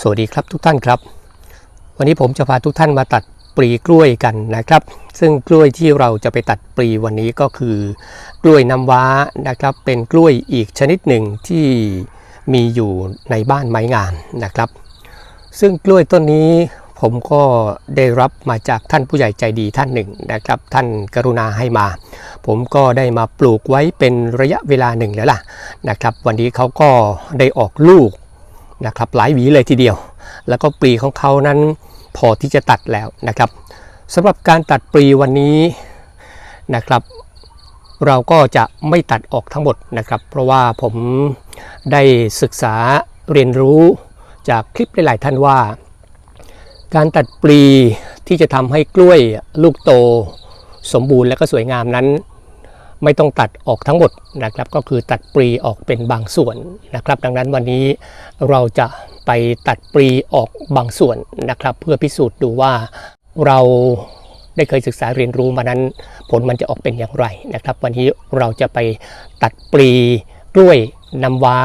สวัสดีครับทุกท่านครับ วันนี้ผมจะพาทุกท่านมาตัดปลีกล้วยกันนะครับ ซึ่งกล้วยที่เราจะไปตัดปลีวันนี้ก็คือกล้วยน้ำว้านะครับ เป็นกล้วยอีกชนิดหนึ่งที่มีอยู่ในบ้านไม้งามนะครับ ซึ่งกล้วยต้นนี้ผมก็ได้รับมาจากท่านผู้ใหญ่ใจดีท่านหนึ่งนะครับ ท่านกรุณาให้มา ผมก็ได้มาปลูกไว้เป็นระยะเวลาหนึ่งแล้วล่ะนะครับ วันนี้เขาก็ได้ออกลูก นะครับหลายหวีเลยทีเดียว แล้วก็ปลีของเขานั้นพอที่จะตัดแล้วนะครับสำหรับการตัดปลีวันนี้นะครับ เราก็จะไม่ตัดออกทั้งหมดนะครับ เพราะว่าผมได้ศึกษาเรียนรู้จากคลิปหลาย ๆ ท่านว่า การตัดปลีที่จะทำให้กล้วยลูกโต สมบูรณ์และก็สวยงามนั้น ไม่ต้องตัดออกทั้งหมดนะครับ ก็คือตัดปลีออกเป็นบางส่วนนะครับ ดังนั้นวันนี้เราจะไปตัดปลีออกบางส่วนนะครับ เพื่อพิสูจน์ดูว่าเราได้เคยศึกษาเรียนรู้มานั้น ผลมันจะออกเป็นอย่างไรนะครับ วันนี้เราจะไปตัดปลีกล้วยน้ำว้า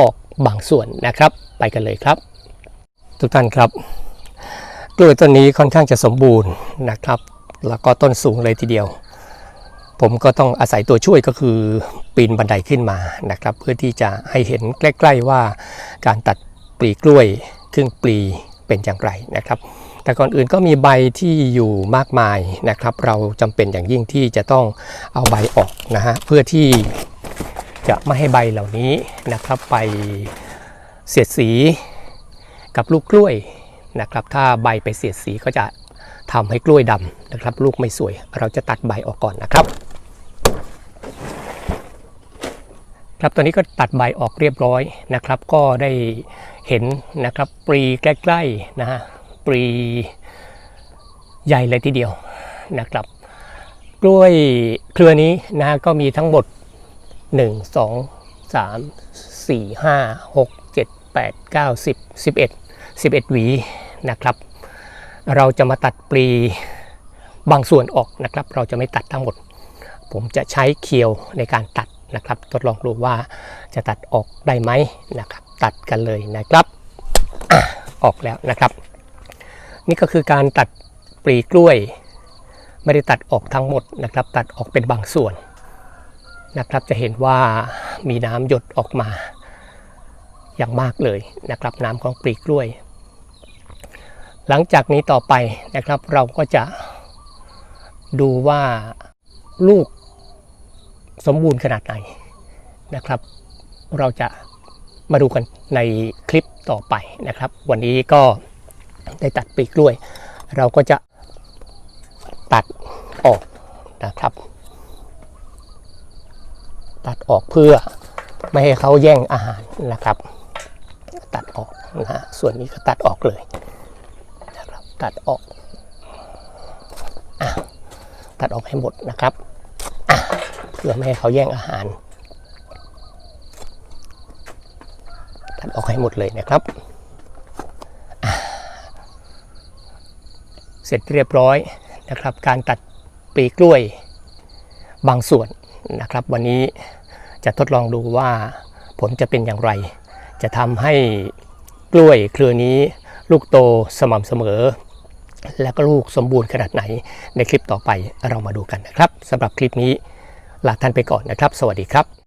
ออกบางส่วนนะครับ ไปกันเลยครับ ทุกท่านครับ กล้วยต้นนี้ค่อนข้างจะสมบูรณ์นะครับ แล้วก็ต้นสูงเลยทีเดียว ผมก็ต้องอาศัยตัวช่วยก็คือปีนบันไดขึ้นมานะครับ เพื่อที่จะให้เห็นใกล้ ๆว่าการตัดปลีกล้วยครึ่งปลีเป็นอย่างไรนะครับ แต่ก่อนอื่นก็มีใบที่อยู่มากมายนะครับ เราจำเป็นอย่างยิ่งที่จะต้องเอาใบออกนะฮะเพื่อที่จะไม่ให้ใบเหล่านี้นะครับไปเสียดสีกับลูกกล้วยนะครับ ถ้าใบไปเสียดสีก็จะทำให้กล้วยดำนะครับ ลูกไม่สวย เราจะตัดใบออกก่อนนะครับ ครับตอนนี้ก็ตัดใบออกเรียบร้อยนะครับ ก็ได้เห็นนะครับปลีใกล้ๆนะฮะปลีใหญ่เลยทีเดียวนะครับกล้วยเครือนี้นะฮะก็มีทั้งหมด 1 2 3 4 5 6 7 8 9 10 11 11 หวีนะครับ เราจะมาตัดปลีบางส่วนออกนะครับ เราจะไม่ตัดทั้งหมด ผมจะใช้เคียวในการตัด นะครับ ทดลองดูว่าจะตัดออกได้ไหมนะครับ ตัดกันเลยนะครับอออกแล้วนะครับ นี่ก็คือการตัดปลีกล้วย ไม่ได้ตัดออกทั้งหมดนะครับ ตัดออกเป็นบางส่วนนะครับ จะเห็นว่ามีน้ำหยดออกมาอย่างมากเลยนะครับ น้ำของปลีกล้วย หลังจากนี้ต่อไปนะครับเราก็จะดูว่าลูก สมบูรณ์ขนาดไหนนะครับ เราจะมาดูกันในคลิปต่อไปนะครับ วันนี้ก็ได้ตัดปีกล้วย เราก็จะตัดออกนะครับ ตัดออกเพื่อไม่ให้เขาแย่งอาหารนะครับ ตัดออกนะฮะส่วนนี้ก็ตัดออกเลยนะครับตัดออกอตัดออกให้หมดนะครับ เพื่อไม่ให้เขาแย่งอาหารตัดออกให้หมดเลยนะครับ เสร็จเรียบร้อยนะครับ การตัดปลีกล้วยบางส่วนนะครับ วันนี้จะทดลองดูว่าผลจะเป็นอย่างไร จะทำให้กล้วยเครือนี้ลูกโตสม่ำเสมอ และก็ลูกสมบูรณ์ขนาดไหนในคลิปต่อไปเรามาดูกันนะครับสำหรับคลิปนี้ ลาท่านไปก่อนนะครับ สวัสดีครับ